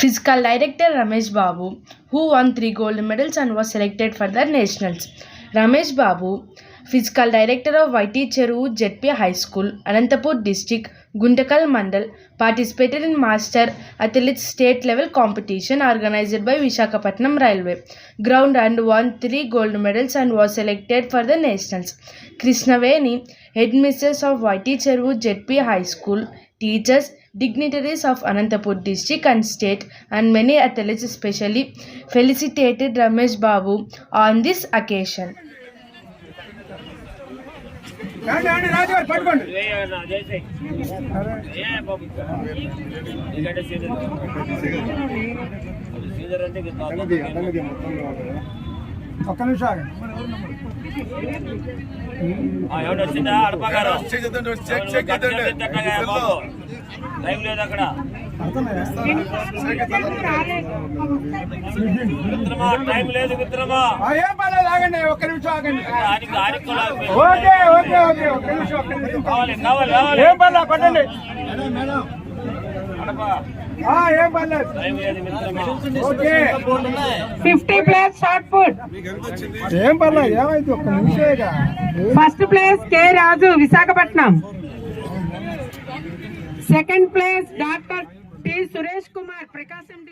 Physical Director Ramesh Babu, who won three gold medals and was selected for the nationals. Ramesh Babu, Physical Director of YT Cheruvu ZP High School, Anantapur District, Guntakal Mandal, participated in Master Athletics State Level competition organized by Visakhapatnam Railway Ground and won three gold medals and was selected for the nationals. Krishnaveni, headmistress of YT Cheruvu ZP High School, teachers, dignitaries of Anantapur district and state, and many athletes especially felicitated Ramesh Babu on this occasion. ఒక్క నిమిషం ఆగండి వచ్చిందా అడపగారు time లేదు అక్కడ? మిత్రమా time లేదు మిత్రమా ఆ, ఏం పర్లేదు ఆగండి ఒక్క నిమిషం ఆగండి ఆడికి ఆడికి కూడా ఓకే ఓకే ఓకే ఒక్క నిమిషం ఒక్క నిమిషం. కావాలి కావాలి కావాలి. ఏం పర్లేదు పట్టండి. అడప. ఆ, ఏం పర్లేదు. టైం లేదు మిత్రమా okay. Fifty place short foot. ఏం పర్లేదు ఏమైంది ఒక్క నిమిషమేగా. First place K Raju Visakhapatnam. second place doctor T Suresh Kumar Prakasam district